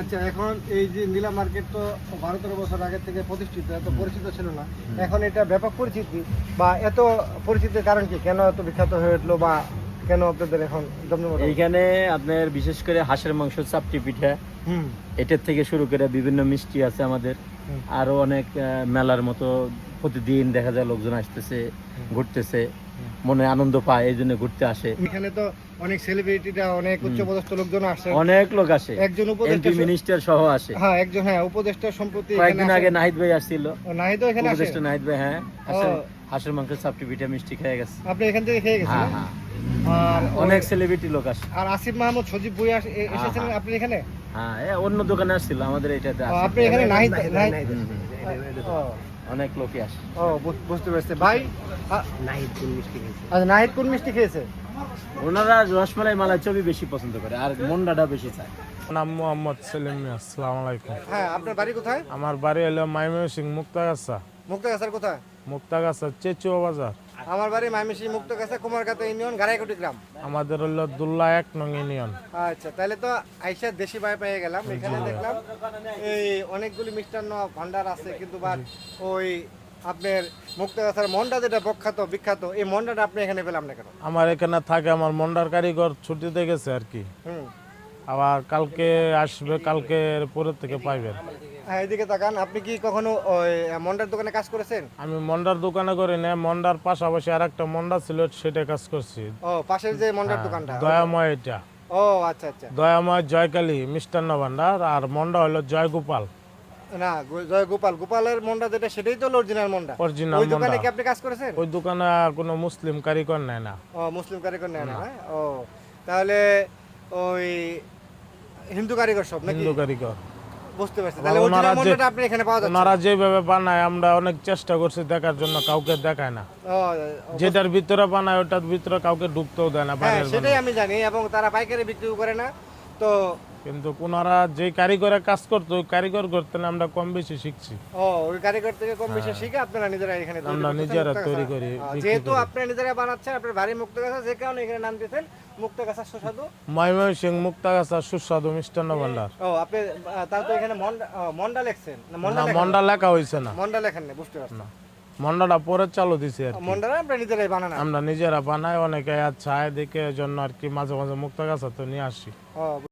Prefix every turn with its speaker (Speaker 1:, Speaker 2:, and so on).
Speaker 1: আচ্ছা এখন এই যে নীলা মার্কেট তো বারো তেরো বছর আগে থেকে প্রতিষ্ঠিত এত পরিচিত ছিল না। এখন এটা ব্যাপক পরিচিতি বা এত পরিচিতির কারণ কি? কেন এত বিখ্যাত হয়ে উঠল বা কেন আপনাদের এখন
Speaker 2: এইখানে আপনার বিশেষ করে হাঁসের মাংস চাপটি পিঠা এটার থেকে শুরু করে বিভিন্ন মিষ্টি আছে আমাদের। আরও অনেক মেলার মতো প্রতিদিন দেখা যায় লোকজন আসতেছে ঘুরতেছে। মনে আনন্দ পায় এই জন্য ঘুরতে আসে।
Speaker 1: এখানে তো অনেক সেলিব্রিটিরা অনেক উচ্চপদস্থ লোকজন আসে।
Speaker 2: অনেক লোক আসে।
Speaker 1: একজন
Speaker 2: এমপি
Speaker 1: উপদেষ্টা
Speaker 2: মিনিস্টার সহ আসে।
Speaker 1: হ্যাঁ একজন হ্যাঁ উপদেষ্টা সম্প্রতি
Speaker 2: কয়েকদিন আগে নাহিদ ভাই আসছিল।
Speaker 1: নাহিদ এখানে আসে?
Speaker 2: উপদেষ্টা নাহিদ ভাই হ্যাঁ হাঁসের- মাংস চাপটি পিঠা মিষ্টি খেয়ে গেছে।
Speaker 1: আপনি এখান থেকে খেয়ে গেছেন?
Speaker 2: হ্যাঁ হ্যাঁ।
Speaker 1: আর
Speaker 2: অনেক সেলিব্রিটি লোক আসে।
Speaker 1: আর আসিফ মাহমুদ সজীব বই এসেছিলেন
Speaker 2: হ্যাঁ।
Speaker 1: আপনি এখানে?
Speaker 2: হ্যাঁ অন্য দোকানে আসছিল আমাদের এটাতে আসে।
Speaker 1: আপনি এখানে নাহিদ
Speaker 2: অনেক লোকই আসে।
Speaker 1: ও বুঝতে পারছি। ভাই আচ্ছা নাহিদ কোন মিষ্টি খেয়েছে?
Speaker 2: ওনারা রসমালাই মালাই চবি বেশি পছন্দ করে আর মন্ডাটা বেশি চায়।
Speaker 3: নাম মোহাম্মদ সেলিম আসসালামু আলাইকুম।
Speaker 1: হ্যাঁ আপনার বাড়ি কোথায়?
Speaker 3: আমার বাড়ি হলো মাইমনসিং মুক্তাগাছা।
Speaker 1: মুক্তাগাছার কোথায়?
Speaker 3: মুক্তাগাছা চেচুয়া বাজার।
Speaker 1: আমার বাড়ি মাইমিসি মুক্তাগাছা কুমারকাতা ইউনিয়ন গাড়াইকুটি গ্রাম।
Speaker 3: আমাদের হলো দুল্লা এক নং ইউনিয়ন।
Speaker 1: আচ্ছা তাহলে তো আইসা দেশি ভাই পেয়ে গেলাম এখানে দেখলাম এই অনেকগুলি মিষ্টান্ন ভান্ডার আছে কিন্তু বা ওই আপনার মুক্তাগাছার মন্ডা যেটা প্রখ্যাত বিখ্যাত এই মন্ডাটা আপনি এখানে পেলাম না কেন?
Speaker 3: আমার এখানে থাকে আমার মন্ডার কারিগর ছুটিতে গেছে আর কি।
Speaker 1: হুম।
Speaker 3: আবার কালকে আসবে কালকে পরের থেকে পাইবেন
Speaker 1: হ্যাঁ এদিকে তাকান আপনি কি কখনো ওই মন্ডার দোকানে কাজ করেছেন?
Speaker 3: আমি মন্ডার দোকানে করি না মন্ডার পাশাপাশি আর একটা মন্ডা ছিল সেটা কাজ করছি।
Speaker 1: ও পাশের যে মন্ডার দোকানটা
Speaker 3: দয়াময় এটা।
Speaker 1: ও আচ্ছা আচ্ছা।
Speaker 3: দয়াময় জয়কালী মিষ্টান্ন ভান্ডার আর মন্ডা হলো জয়গোপাল।
Speaker 1: না জয় গোপাল। গোপালের মন্ডা যেটা সেটাই তো অরিজিনাল মন্ডা।
Speaker 3: অরিজিনাল
Speaker 1: ওই দোকানে কি আপনি কাজ করেছেন?
Speaker 3: ওই দোকানে কোনো মুসলিম কারিগর নেয় না।
Speaker 1: ও মুসলিম কারিগর নেয় না হ্যাঁ? ও তাহলে ওই হিন্দু কারিগর সব নাকি?
Speaker 3: হিন্দু কারিগর।
Speaker 1: বুঝতে পারছি। তাহলে অরিজিনাল মন্ডাটা আপনি এখানে পাওয়া যাচ্ছে।
Speaker 3: ওনারা যেভাবে বানায় আমরা অনেক চেষ্টা করছি দেখার জন্য কাউকে দেখায় না। যেটার ভিতরে বানায় ওটার ভিতরে কাউকে ঢুকতেও দেয় না
Speaker 1: হ্যাঁ সেটাই আমি জানি এবং তারা পাইকারি বিক্রিও করে না। তো
Speaker 3: কিন্তু ওনারা যে কারিগরে কাজ করতো ওই কারিগর করতে না আমরা কম বেশি শিখছি।
Speaker 1: ও ওই কারিগর থেকে কম বেশি শিখে আপনারা নিজেরা এখানে
Speaker 3: হ্যাঁ। আমরা নিজেরা তৈরি করি,
Speaker 1: যেহেতু। আপনারা নিজেরা বানাচ্ছেন আপনার মুক্তগাছা যে কারণে এখানে নাম দিয়েছেন মুক্তগাছা সুস্বাদু।
Speaker 3: ময়ময় মুক্তাগাছা সুস্বাদু মিষ্টান্ন ভান্ডার।
Speaker 1: ও আপনি তার তো এখানে মন্ডা লেখছেন?
Speaker 3: লেখা হয়েছে না?
Speaker 1: মন্ডা লেখেন না। বুঝতে পারছি।
Speaker 3: না মন্ডাটা পরে চালু দিছে আর।
Speaker 1: মন্ডারা নিজেরাই বানান
Speaker 3: আমরা নিজেরা বানাই অনেকে আচ্ছা দেখে জন্য আর কি মাঝে মাঝে মুক্তাগাছা তো নিয়ে আসি।